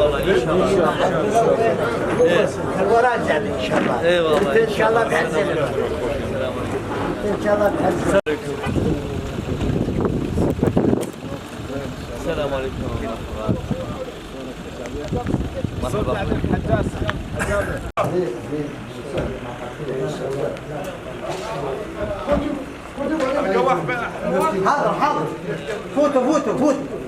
والله إن شاء الله وراجع ان شاء الله اي والله ان شاء الله بحسن ان شاء الله. بحسن السلام عليكم ورحمه الله مرحبا الحجاج حاضر حاضر فوتوا فوتوا فوتوا.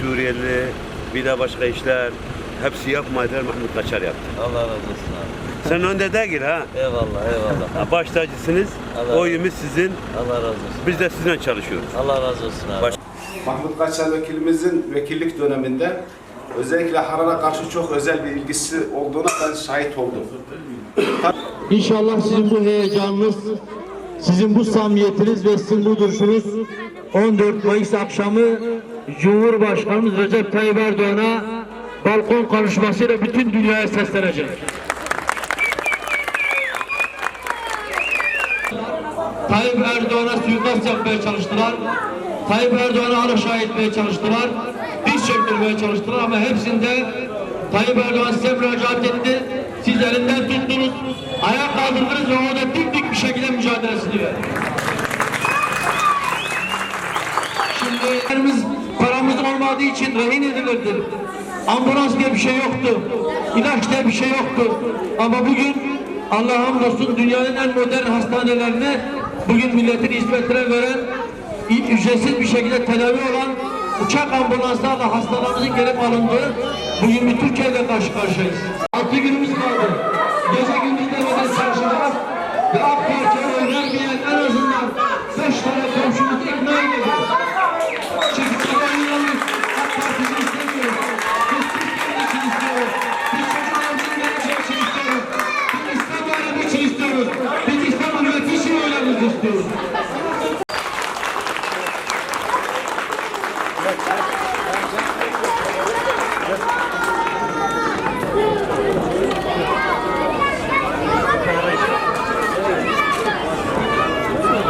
Suriyeli, bir de başka işler hepsi yapmadılar Mahmut Kaçar yaptı. Allah razı olsun abi. Sen önde değil ha. Eyvallah eyvallah. Ha, Baş tacısınız. Allah- Oyumuz sizin. Allah razı olsun. Biz de sizinle çalışıyoruz. Allah razı olsun abi. Baş- Mahmut Kaçar vekilimizin vekillik döneminde özellikle Harar'a karşı çok özel bir ilgisi olduğuna ben şahit oldum. İnşallah sizin bu heyecanınız, sizin bu samimiyetiniz ve sizin bu duruşunuz 14 Mayıs akşamı Cumhurbaşkanımız Recep Tayyip Erdoğan'a balkon konuşmasıyla bütün dünyaya seslenecek. Tayyip Erdoğan'a suikast yapmaya çalıştılar. Tayyip Erdoğan'ı alaşağı etmeye çalıştılar. Diz çöktürmeye çalıştılar ama hepsinde Tayyip Erdoğan size müracaat etti. Siz elinden tuttunuz. Ayağa kaldırdınız ve orada dik dik bir şekilde mücadelesini verdi. Şimdi paramız olmadığı için rehin edilirdi. Ambulans diye bir şey yoktu. İlaç diye bir şey yoktu. Ama bugün Allah'a hamdolsun dünyanın en modern hastanelerini bugün milletin hizmetine veren, ücretsiz bir şekilde tedavi olan uçak ambulanslarla hastalarımızın gelip alındığı bugün bir Türkiye ile karşı karşıyayız. Altı günümüz kaldı. Gece gündüz demeden çalışacağız ve Thank you.